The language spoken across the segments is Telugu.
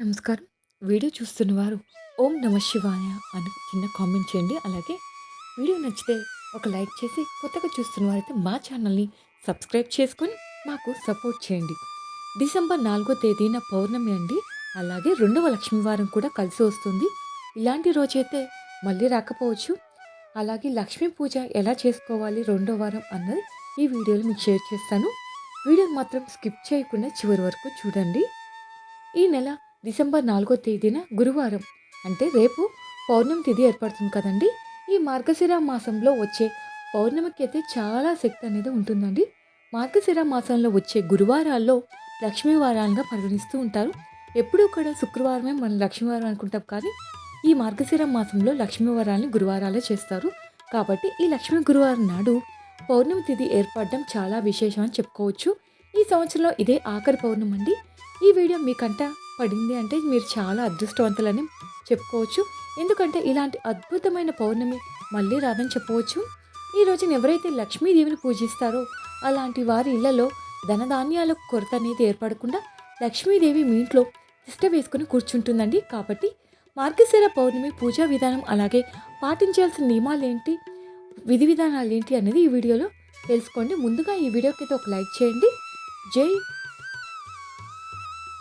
నమస్కారం. వీడియో చూస్తున్న వారు ఓం నమ శివాయ అని చిన్న కామెంట్ చేయండి. అలాగే వీడియో నచ్చితే ఒక లైక్ చేసి కొత్తగా చూస్తున్నవారైతే మా ఛానల్‌ని సబ్స్క్రైబ్ చేసుకొని మాకు సపోర్ట్ చేయండి. డిసెంబర్ నాలుగో తేదీన పౌర్ణమి అండి. అలాగే రెండవ లక్ష్మీవారం కూడా కలిసి వస్తుంది. ఇలాంటి రోజైతే మళ్ళీ రాకపోవచ్చు. అలాగే లక్ష్మీ పూజ ఎలా చేసుకోవాలి రెండో వారం అన్నది ఈ వీడియోలో మీకు షేర్ చేస్తాను. వీడియోని మాత్రం స్కిప్ చేయకుండా చివరి వరకు చూడండి. ఈ నెల డిసెంబర్ నాలుగో తేదీన గురువారం అంటే రేపు పౌర్ణమి తిథి ఏర్పడుతుంది కదండీ! ఈ మార్గశిర మాసంలో వచ్చే పౌర్ణమికి అయితే చాలా శక్తి అనేది ఉంటుందండి. మార్గశిర మాసంలో వచ్చే గురువారాల్లో లక్ష్మీ వారాలుగా పరిగణిస్తూ ఉంటారు. ఎప్పుడూ కూడా శుక్రవారమే మనం లక్ష్మీవారం అనుకుంటాం కానీ ఈ మార్గశిర మాసంలో లక్ష్మీ వారాల్ని గురువారాలే చేస్తారు. కాబట్టి ఈ లక్ష్మీ గురువారం నాడు పౌర్ణమి తిథి ఏర్పడడం చాలా విశేషం అని చెప్పుకోవచ్చు. ఈ సంవత్సరంలో ఇదే ఆఖరి పౌర్ణమి అండి. ఈ వీడియో మీకంట పడింది అంటే మీరు చాలా అదృష్టవంతులని చెప్పుకోవచ్చు. ఎందుకంటే ఇలాంటి అద్భుతమైన పౌర్ణమి మళ్ళీ రాదని చెప్పవచ్చు. ఈ రోజున ఎవరైతే లక్ష్మీదేవిని పూజిస్తారో అలాంటి వారి ఇళ్ళలో ధనధాన్యాల కొరత అనేది ఏర్పడకుండా లక్ష్మీదేవి మీ ఇంట్లో తిష్ట వేసుకొని కూర్చుంటుందండి. కాబట్టి మార్గశిర పౌర్ణమి పూజా విధానం అలాగే పాటించాల్సిన నియమాలు ఏంటి విధి విధానాలు ఏంటి అనేది ఈ వీడియోలో తెలుసుకోండి. ముందుగా ఈ వీడియోకైతే ఒక లైక్ చేయండి. జై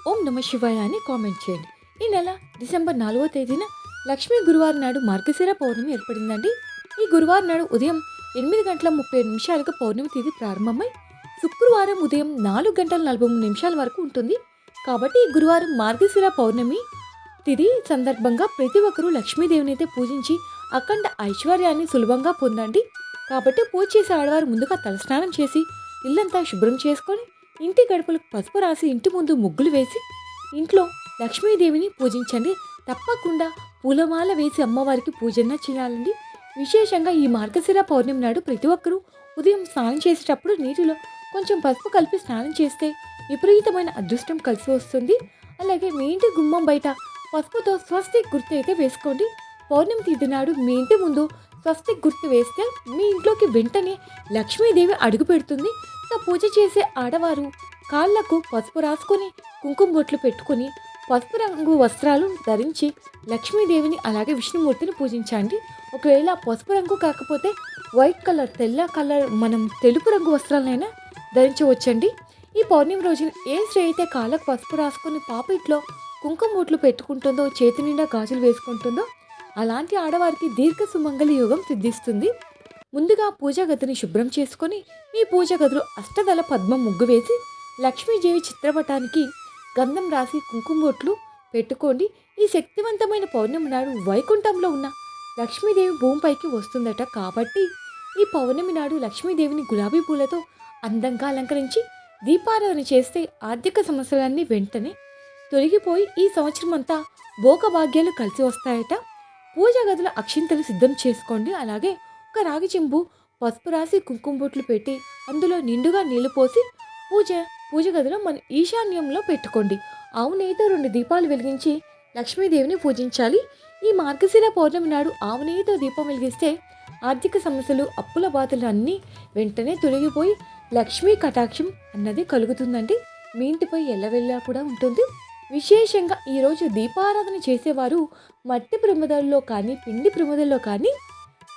ఓం నమ శివాయ అని కామెంట్ చేయండి. ఈ నెల డిసెంబర్ నాలుగో తేదీన లక్ష్మీ గురువారం నాడు మార్గశిర పౌర్ణమి ఏర్పడిందండి. ఈ గురువారం నాడు ఉదయం ఎనిమిది గంటల 37 నిమిషాలకు పౌర్ణమి తేదీ ప్రారంభమై శుక్రవారం ఉదయం నాలుగు గంటల 43 నిమిషాల వరకు ఉంటుంది. కాబట్టి ఈ గురువారం మార్గశిర పౌర్ణమి తిది సందర్భంగా ప్రతి ఒక్కరూ లక్ష్మీదేవిని అయితే పూజించి అఖండ ఐశ్వర్యాన్ని సులభంగా పొందండి. కాబట్టి పూజ చేసే ఆడవారు ముందుగా తలస్నానం చేసి ఇల్లంతా శుభ్రం చేసుకొని ఇంటి గడపలకు పసుపు రాసి ఇంటి ముందు ముగ్గులు వేసి ఇంట్లో లక్ష్మీదేవిని పూజించండి. తప్పకుండా పూలమాల వేసి అమ్మవారికి పూజన చేయాలండి. విశేషంగా ఈ మార్గశిర పౌర్ణమి నాడు ప్రతి ఒక్కరూ ఉదయం స్నానం చేసేటప్పుడు నీటిలో కొంచెం పసుపు కలిపి స్నానం చేస్తే విపరీతమైన అదృష్టం కలిసి వస్తుంది. అలాగే మీ ఇంటి గుమ్మం బయట పసుపుతో స్వస్తి గుర్తు అయితే వేసుకోండి. పౌర్ణమి తిథి నాడు మీ ఇంటి ముందు స్వస్తి గుర్తు వేస్తే మీ ఇంట్లోకి వెంటనే లక్ష్మీదేవి అడుగు పెడుతుంది. పూజ చేసే ఆడవారు కాళ్ళకు పసుపు రాసుకొని కుంకుమ బొట్లు పెట్టుకొని పసుపు రంగు వస్త్రాలు ధరించి లక్ష్మీదేవిని అలాగే విష్ణుమూర్తిని పూజించండి. ఒకవేళ పసుపు రంగు కాకపోతే వైట్ కలర్ తెల్ల కలర్ మనం తెలుపు రంగు వస్త్రాలైనా ధరించవచ్చండి. ఈ పౌర్ణమి రోజున ఏ స్త్రీ అయితే కాళ్ళకు పసుపు రాసుకొని పాపిట్లో కుంకుమ బొట్లు పెట్టుకుంటుందో చేతి నిండా గాజులు వేసుకుంటుందో అలాంటి ఆడవారికి దీర్ఘ సుమంగళి యోగం సిద్ధిస్తుంది. ముందుగా పూజా గదిని శుభ్రం చేసుకొని మీ పూజ గదిలో అష్టదళ పద్మం ముగ్గు వేసి లక్ష్మీదేవి చిత్రపటానికి గంధం రాసి కుంకుమొట్లు పెట్టుకోండి. ఈ శక్తివంతమైన పౌర్ణమి నాడు వైకుంఠంలో ఉన్న లక్ష్మీదేవి భూమిపైకి వస్తుందట. కాబట్టి ఈ పౌర్ణమి నాడు లక్ష్మీదేవిని గులాబీ పూలతో అందంగా అలంకరించి దీపారాధన చేస్తే ఆర్థిక సమస్యలన్నీ వెంటనే తొలగిపోయి ఈ సంవత్సరం అంతా భోగభాగ్యాలు కలిసి వస్తాయట. పూజా గదిలో అక్షింతలు సిద్ధం చేసుకోండి. అలాగే ఒక రాగి చెంబు పసుపు రాసి కుంకుమ బొట్లు పెట్టి అందులో నిండుగా నీళ్ళు పోసి పూజ పూజ గదిలో మన ఈశాన్యంలో పెట్టుకోండి. ఆవు నెయ్యితో రెండు దీపాలు వెలిగించి లక్ష్మీదేవిని పూజించాలి. ఈ మార్గశిర పౌర్ణమి నాడు ఆవు నెయ్యితో దీపం వెలిగిస్తే ఆర్థిక సమస్యలు అప్పుల బాధలు అన్నీ వెంటనే తొలగిపోయి లక్ష్మీ కటాక్షం అన్నది కలుగుతుందండి. మీ ఇంటిపై ఎల్లవెల్లా కూడా ఉంటుంది. విశేషంగా ఈరోజు దీపారాధన చేసేవారు మట్టి ప్రమిదల్లో కానీ పిండి ప్రమిదల్లో కానీ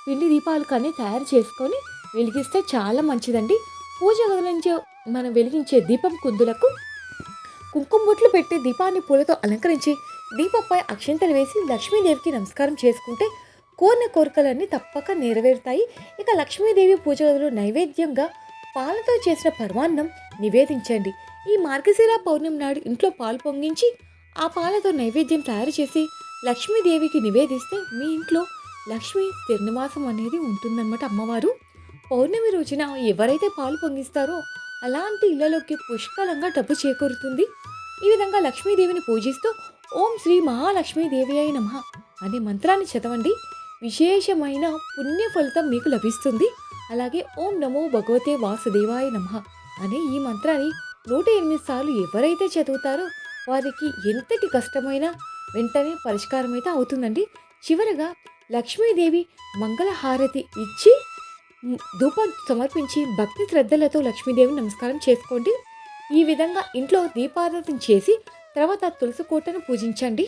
పిండి దీపాలు కానీ తయారు చేసుకొని వెలిగిస్తే చాలా మంచిదండి. పూజ వదిలించే నుంచి మనం వెలిగించే దీపం కుందులకు కుంకుమ బొట్లు పెట్టి దీపాన్ని పూలతో అలంకరించి దీపంపై అక్షింతలు వేసి లక్ష్మీదేవికి నమస్కారం చేసుకుంటే కోరిన కోరికలన్నీ తప్పక నెరవేరుతాయి. ఇక లక్ష్మీదేవి పూజ గదులు నైవేద్యంగా పాలతో చేసిన పర్వాన్నం నివేదించండి. ఈ మార్గశిర పౌర్ణమి నాడు ఇంట్లో పాలు పొంగించి ఆ పాలతో నైవేద్యం తయారు చేసి లక్ష్మీదేవికి నివేదిస్తే మీ ఇంట్లో లక్ష్మీ తిరునివాసం అనేది ఉంటుందన్నమాట అమ్మవారు. పౌర్ణమి రోజున ఎవరైతే పాలు పొంగిస్తారో అలాంటి ఇళ్ళలోకి పుష్కలంగా డబ్బు చేకూరుతుంది. ఈ విధంగా లక్ష్మీదేవిని పూజిస్తూ ఓం శ్రీ మహాలక్ష్మీదేవి అయిన మహా అనే మంత్రాన్ని చదవండి. విశేషమైన పుణ్య ఫలితం మీకు లభిస్తుంది. అలాగే ఓం నమో భగవతే వాసుదేవాయ నమః అనే ఈ మంత్రాన్ని 108 సార్లు ఎవరైతే చదువుతారో వారికి ఎంతటి కష్టమైనా వెంటనే పరిష్కారం అయితే అవుతుందండి. చివరగా లక్ష్మీదేవి మంగళహారతి ఇచ్చి ధూపం సమర్పించి భక్తి శ్రద్ధలతో లక్ష్మీదేవిని నమస్కారం చేసుకోండి. ఈ విధంగా ఇంట్లో దీపారాధన చేసి తర్వాత తులసి కోటను పూజించండి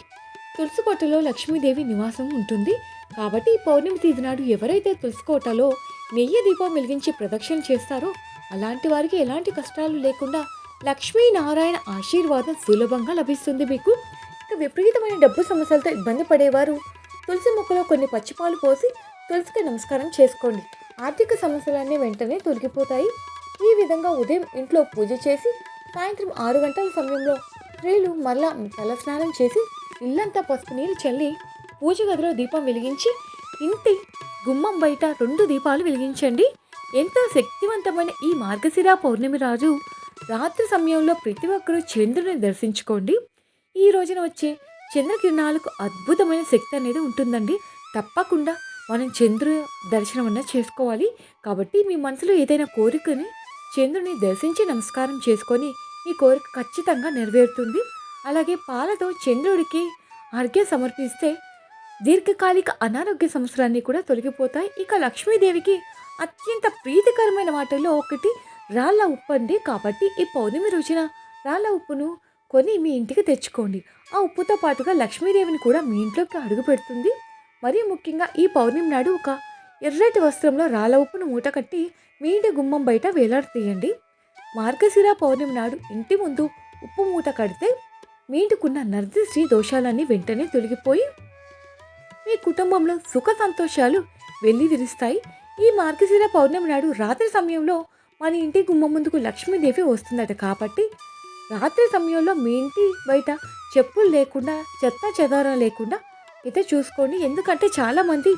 తులసి కోటలో లక్ష్మీదేవి నివాసం ఉంటుంది కాబట్టి పౌర్ణమి తేదీ నాడు ఎవరైతే తులసి కోటలో నెయ్యి దీపం వెలిగించి ప్రదక్షిణ చేస్తారో అలాంటి వారికి ఎలాంటి కష్టాలు లేకుండా లక్ష్మీనారాయణ ఆశీర్వాదం సులభంగా లభిస్తుంది మీకు. ఇక విపరీతమైన డబ్బు సమస్యలతో ఇబ్బంది పడేవారు. తులసి మొక్కలో కొన్ని పచ్చిపాలు పోసి తులసికి నమస్కారం చేసుకోండి. ఆర్థిక సమస్యలన్నీ వెంటనే తొలగిపోతాయి. ఈ విధంగా ఉదయం ఇంట్లో పూజ చేసి సాయంత్రం ఆరు గంటల సమయంలో స్త్రీలు మరలా తలస్నానం చేసి ఇల్లంతా పసుపు నీరు చల్లి పూజ గదిలో దీపం వెలిగించి ఇంటి గుమ్మం బయట రెండు దీపాలు వెలిగించండి. ఎంతో శక్తివంతమైన ఈ మార్గశిర పౌర్ణమి రాజు! రాత్రి సమయంలో ప్రతి ఒక్కరూ చంద్రుని దర్శించుకోండి. ఈ రోజున వచ్చే చంద్రకిరణాలకు అద్భుతమైన శక్తి అనేది ఉంటుందండి. తప్పకుండా మనం చంద్రు దర్శనం అన్న చేసుకోవాలి. కాబట్టి మీ మనసులో ఏదైనా కోరికని చంద్రుని దర్శించి నమస్కారం చేసుకొని ఈ కోరిక ఖచ్చితంగా నెరవేరుతుంది. అలాగే పాలతో చంద్రుడికి అర్ఘ్యం సమర్పిస్తే దీర్ఘకాలిక అనారోగ్య సమస్యలన్నీ కూడా తొలగిపోతాయి. ఇక లక్ష్మీదేవికి అత్యంత ప్రీతికరమైన వాటిల్లో ఒకటి రాళ్ళ ఉప్పు అండి కాబట్టి ఈ పౌర్ణమి రోజున రాళ్ళ ఉప్పును కొని మీ ఇంటికి తెచ్చుకోండి. ఆ ఉప్పుతో పాటుగా లక్ష్మీదేవిని కూడా మీ ఇంట్లోకి అడుగు పెడుతుంది. మరీ ముఖ్యంగా ఈ పౌర్ణమి నాడు ఒక ఎర్రటి వస్త్రంలో రాళ్ళ ఉప్పును మూట కట్టి మీ ఇంటి గుమ్మం బయట వేలాడతీయండి. మార్గశిర పౌర్ణమి నాడు ఇంటి ముందు ఉప్పు మూట కడితే మీ ఇంటికున్న నర్దిశ్రీ దోషాలన్నీ వెంటనే తొలగిపోయి మీ కుటుంబంలో సుఖ సంతోషాలు వెళ్ళి విరుస్తాయి ఈ మార్గశిర పౌర్ణమి నాడు రాత్రి సమయంలో మన ఇంటి గుమ్మం ముందుకు లక్ష్మీదేవి వస్తుందట కాబట్టి రాత్రి సమయంలో మీ ఇంటి బయట చెప్పులు లేకుండా చెత్త చెదారం లేకుండా అయితే చూసుకోండి. ఎందుకంటే చాలామంది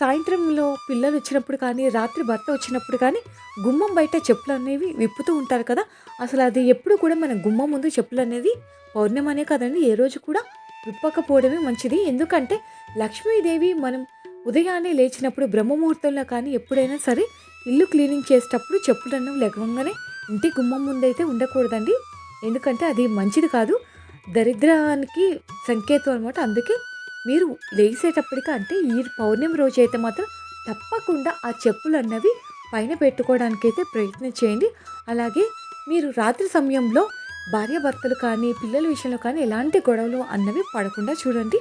సాయంత్రంలో పిల్లలు వచ్చినప్పుడు కానీ రాత్రి భర్త వచ్చినప్పుడు కానీ గుమ్మం బయట చెప్పులు అనేవి విప్పుతూ ఉంటారు కదా. అసలు అది ఎప్పుడు కూడా మన గుమ్మం ముందు చెప్పులు అనేది పౌర్ణమి అనే కదండి. ఏ రోజు కూడా విప్పకపోవడమే మంచిది. ఎందుకంటే లక్ష్మీదేవి మనం ఉదయాన్నే లేచినప్పుడు బ్రహ్మముహూర్తంలో కానీ ఎప్పుడైనా సరే ఇల్లు క్లీనింగ్ చేసేటప్పుడు చెప్పులు అన్నం లెగవంగానే ఇంటి గుమ్మం ముందైతే ఉండకూడదండి. ఎందుకంటే అది మంచిది కాదు. దరిద్రానికి సంకేతం అనమాట అందుకే మీరు లేచేటప్పటికి అంటే ఈ పౌర్ణమి రోజు అయితే మాత్రం తప్పకుండా ఆ చెప్పులు అన్నవి పైన పెట్టుకోవడానికైతే ప్రయత్నం చేయండి. అలాగే మీరు రాత్రి సమయంలో భార్యాభర్తలు కానీ పిల్లల విషయంలో కానీ ఎలాంటి గొడవలు అన్నవి పడకుండా చూడండి.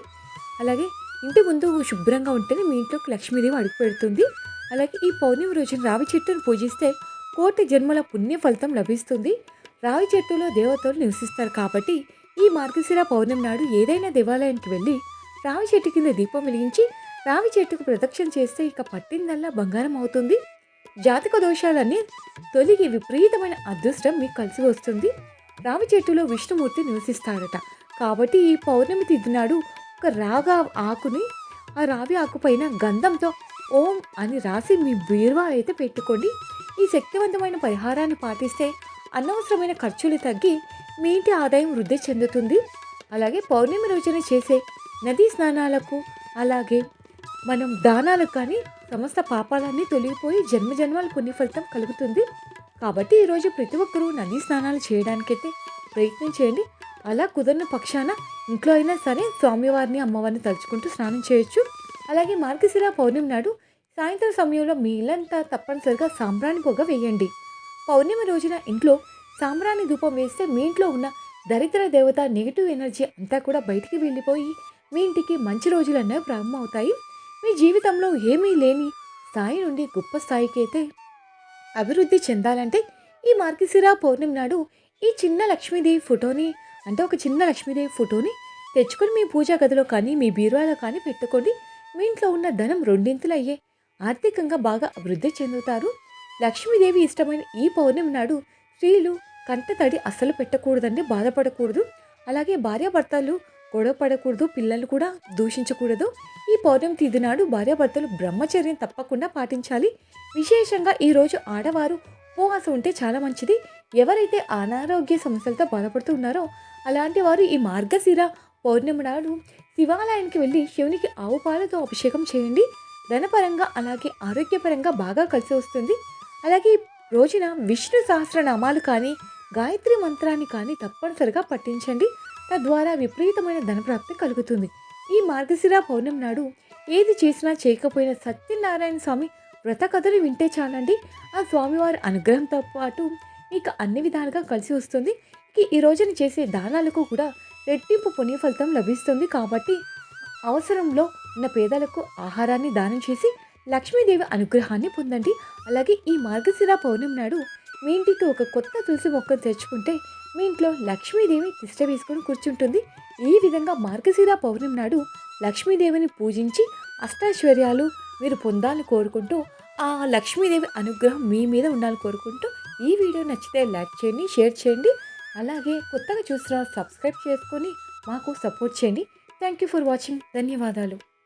అలాగే ఇంటి ముందు శుభ్రంగా ఉంటేనే మీ ఇంట్లోకి లక్ష్మీదేవి అడుగు పెడుతుంది. అలాగే ఈ పౌర్ణమి రోజున రావి చెట్టును పూజిస్తే కోటి జన్మల పుణ్య ఫలితం లభిస్తుంది. రావి చెట్టులో దేవతలు నివసిస్తారు కాబట్టి ఈ మార్గశిర పౌర్ణమి నాడు ఏదైనా దేవాలయానికి వెళ్ళి రావి చెట్టు కింద దీపం వెలిగించి రావి చెట్టుకు ప్రదక్షిణ చేస్తే ఇక పట్టిందల్లా బంగారం అవుతుంది. జాతక దోషాలన్నీ తొలిగి విపరీతమైన అదృష్టం మీకు కలిసి వస్తుంది. రావి చెట్టులో విష్ణుమూర్తి నివసిస్తారట కాబట్టి ఈ పౌర్ణమి తిథి నాడు ఒక రాగా ఆకుని ఆ రావి ఆకు పైన గంధంతో ఓం అని రాసి మీ బీరువా అయితే పెట్టుకోండి. ఈ శక్తివంతమైన పరిహారాన్ని పాటిస్తే అనవసరమైన ఖర్చులు తగ్గి మీ ఇంటి ఆదాయం వృద్ధి చెందుతుంది. అలాగే పౌర్ణమి రోజున చేసే నదీ స్నానాలకు అలాగే మనం దానాలకు కానీ సమస్త పాపాలన్నీ తొలగిపోయి జన్మ జన్మాల పుణ్య ఫలితం కలుగుతుంది. కాబట్టి ఈరోజు ప్రతి ఒక్కరూ నదీ స్నానాలు చేయడానికైతే ప్రయత్నం చేయండి. అలా కుదరిన పక్షాన ఇంట్లో అయినా సరే స్వామివారిని అమ్మవారిని తలుచుకుంటూ స్నానం చేయొచ్చు. అలాగే మార్గశిర పౌర్ణమి నాడు సాయంత్రం సమయంలో మీ ఇల్లంతా తప్పనిసరిగా సాంబ్రాణి పొగ వేయండి. పౌర్ణమి రోజున ఇంట్లో సాంబ్రాణి ధూపం వేస్తే మీ ఇంట్లో ఉన్న దరిద్ర దేవత నెగిటివ్ ఎనర్జీ అంతా కూడా బయటికి వెళ్ళిపోయి మీ ఇంటికి మంచి రోజులన్నీ ప్రారంభమవుతాయి. మీ జీవితంలో ఏమీ లేని స్థాయి నుండి గొప్ప స్థాయికి అయితే అభివృద్ధి చెందాలంటే ఈ మార్గశిర పౌర్ణమి నాడు ఈ చిన్న లక్ష్మీదేవి ఫోటోని అంటే ఒక చిన్న లక్ష్మీదేవి ఫోటోని తెచ్చుకొని మీ పూజా గదిలో కానీ మీ బీరువాలో కానీ పెట్టుకోండి. మీ ఇంట్లో ఉన్న ధనం రెండింతలు అయ్యే ఆర్థికంగా బాగా అభివృద్ధి చెందుతారు. లక్ష్మీదేవి ఇష్టమైన ఈ పౌర్ణమి నాడు స్త్రీలు కంట తడి అస్సలు పెట్టకూడదండి బాధపడకూడదు. అలాగే భార్యాభర్తలు గొడవ పడకూడదు పిల్లలు కూడా దూషించకూడదు. ఈ పౌర్ణమి తిథి నాడు భార్యాభర్తలు బ్రహ్మచర్యం తప్పకుండా పాటించాలి. విశేషంగా ఈరోజు ఆడవారు ఉపవాసం ఉంటే చాలా మంచిది. ఎవరైతే అనారోగ్య సమస్యలతో బాధపడుతూ ఉన్నారో అలాంటి వారు ఈ మార్గశిర పౌర్ణమి నాడు శివాలయానికి వెళ్ళి శివునికి ఆవు పాలతో అభిషేకం చేయండి. ధనపరంగా అలాగే ఆరోగ్యపరంగా బాగా కలిసి వస్తుంది. అలాగే రోజున విష్ణు సహస్రనామాలు కానీ గాయత్రి మంత్రాన్ని కానీ తప్పనిసరిగా పఠించండి. తద్వారా విపరీతమైన ధనప్రాప్తి కలుగుతుంది. ఈ మార్గశిర పౌర్ణమి నాడు ఏది చేసినా చేయకపోయినా సత్యనారాయణ స్వామి వ్రత కథలు వింటే చాలండి. ఆ స్వామివారి అనుగ్రహంతో పాటు మీకు అన్ని విధాలుగా కలిసి వస్తుంది. ఈ రోజున చేసే దానాలకు కూడా రెట్టింపు పుణ్యఫలితం లభిస్తుంది కాబట్టి అవసరంలో ఉన్న పేదలకు ఆహారాన్ని దానం చేసి లక్ష్మీదేవి అనుగ్రహాన్ని పొందండి. అలాగే ఈ మార్గశిర పౌర్ణమి నాడు మీ ఇంటికి ఒక కొత్త తులసి మొక్కను తెచ్చుకుంటే మీ ఇంట్లో లక్ష్మీదేవి తిష్ట వేసుకొని కూర్చుంటుంది. ఈ విధంగా మార్గశిర పౌర్ణమి నాడు లక్ష్మీదేవిని పూజించి అష్టాశ్వర్యాలు మీరు పొందాలని కోరుకుంటూ ఆ లక్ష్మీదేవి అనుగ్రహం మీ మీద ఉండాలని కోరుకుంటూ ఈ వీడియో నచ్చితే లైక్ చేయండి షేర్ చేయండి. అలాగే కొత్తగా చూసిన సబ్స్క్రైబ్ చేసుకొని మాకు సపోర్ట్ చేయండి. Thank you for watching. ధన్యవాదాలు.